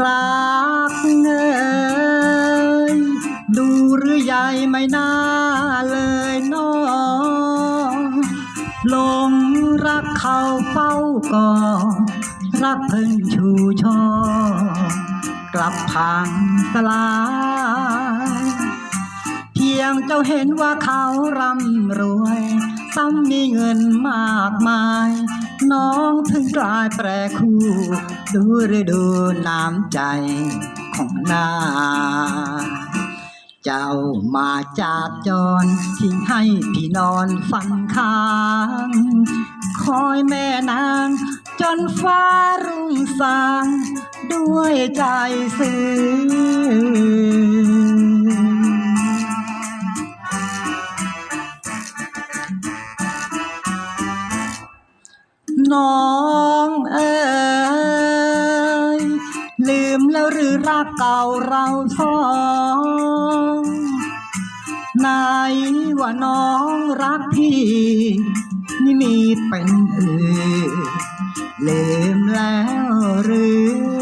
รักเงยดูหรือใหญ่ไม่น่าเลยน้องลงรักเขาเฝ้าก่อรักเพิ่งชูช่อกลับพังสลายเพียงเจ้าเห็นว่าเขาร่ำรวยซ้ำมีเงินมากมาย น้องถึงกลายแปรคู่ ดูฤดูน้ำใจของนาเจ้ามาจากจรทิ้งให้พี่นอนฝันค้าง คอยแม่นาง จนฟ้ารุ่งสาง ด้วยใจซื่อ น้องเอ๋ยลืมแล้วหรือรักเก่าเราสองไหนว่าน้องรักพี่นี่มีเป็นอื่นลืมแล้วหรือ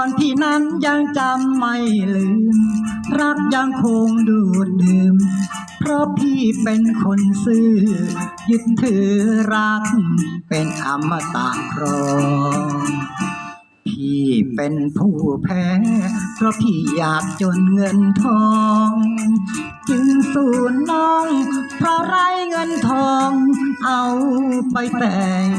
วนพี่นั้นยังจำไม่ลืม รักยังคงดูดดื่ม เพราะพี่เป็นคนซื่อ ยึดถือรัก เป็นอมตะครองพี่เป็นผู้แพ้ เพราะพี่อยากจนเงินทอง จึงสูญน้อง เพราะไรเงินทอง เอาไปแต่ง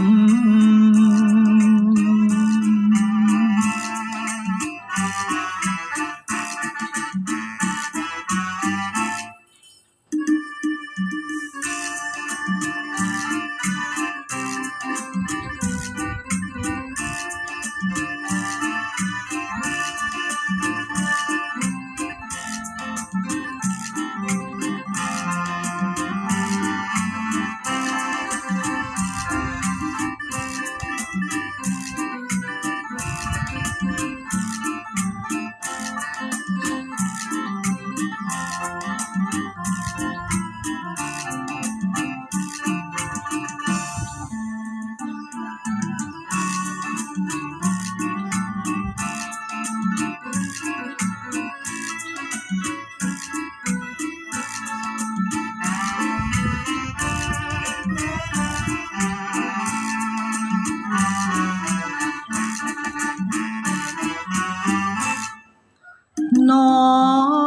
น้อ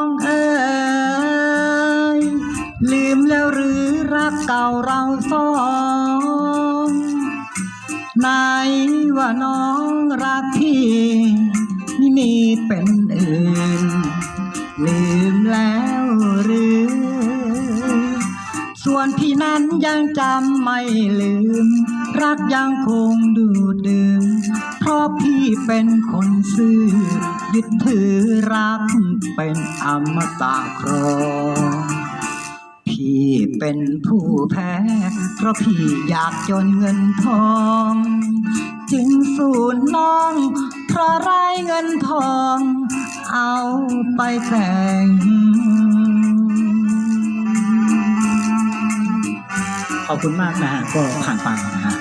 งเอ๋ยลืมแล้วหรือรักเก่าเราสองไหนว่าน้องรักพี่นี่มีเป็นอื่นลืมแล้ว ส่วนพี่นั้นยังจำไม่ลืม รักยังคงดูดดื่มเพราะพี่เป็นคนซื่อ ยึดถือรักเป็นอมตะครองพี่เป็นผู้แพ้ เพราะพี่อยากจนเงินทอง จึงสูญน้อง เพราะไรเงินทอง เอาไปแต่ง ขอบคุณมากนะฮะก็ผ่านไปนะฮะ